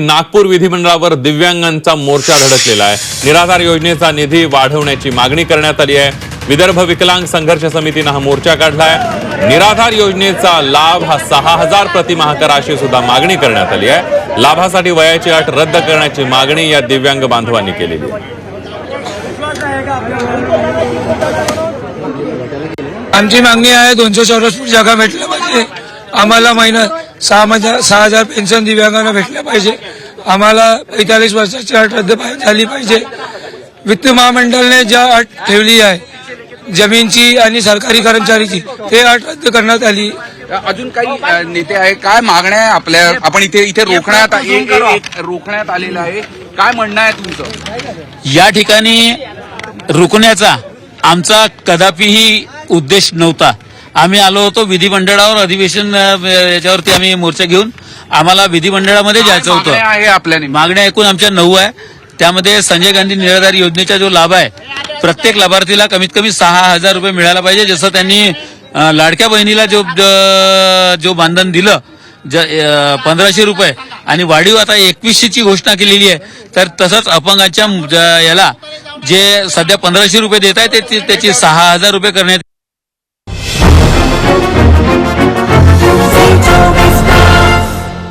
नागपूर विधिमंडळावर दिव्यांगांचा मोर्चा धडकलेला आहे. निराधार योजनेचा निधी वाढवण्याची मागणी करण्यात आली आहे. विदर्भ विकलांग संघर्ष समितीनं हा मोर्चा काढलाय. निराधार योजनेचा लाभ हा सहा हजार प्रतिमाह अशी सुद्धा मागणी करण्यात आली आहे. लाभासाठी वयाची अट रद्द करण्याची मागणी या दिव्यांग बांधवांनी केलेली आहे. आमची मागणी आहे दोनशे चौरस फूट जागा भेटल्या पाहिजे. आम्हाला महिन्यात सहा हजार सहा हजार पेन्शन दिव्यांगांना भेटल्या पाहिजे. आम्हाला पैतालीस वर्षाची अट रद्द झाली पाहिजे. वित्त महामंडळने ज्या अट ठेवली आहे जमीनची आणि सरकारी कर्मचारीची ते अट रद्द करण्यात आली. अजून काही नेते आहे काय मागण्या आहे आपल्या? आपण इथे इथे रोखण्यात रोखण्यात आलेलं आहे. काय म्हणणं आहे तुमचं? या ठिकाणी रुकण्याचा आमचा कदापिही उद्देश नव्हता. आम्ही आलो होतो विधिमंडळावर अधिवेशन याच्यावरती आम्ही मोर्चा घेऊन. आम्हाला विधिमंडळामध्ये जायचं होतं. आहे आपल्या नेमक्या? मागण्या एकूण आमच्या नऊ आहे. त्यामध्ये संजय गांधी निराधार योजनेचा जो लाभ आहे प्रत्येक लाभार्थीला कमीत कमी सहा हजार रुपये मिळायला पाहिजे. जसं त्यांनी लाडक्या बहिणीला जो ज- बांधन दिलं पंधराशे रुपये आणि वाढीव आता एकवीसशेची घोषणा केलेली आहे तर तसंच अपंगाच्या याला जे सध्या पंधराशे रुपये देत आहे ते- त्याची सहा हजार रुपये करण्यात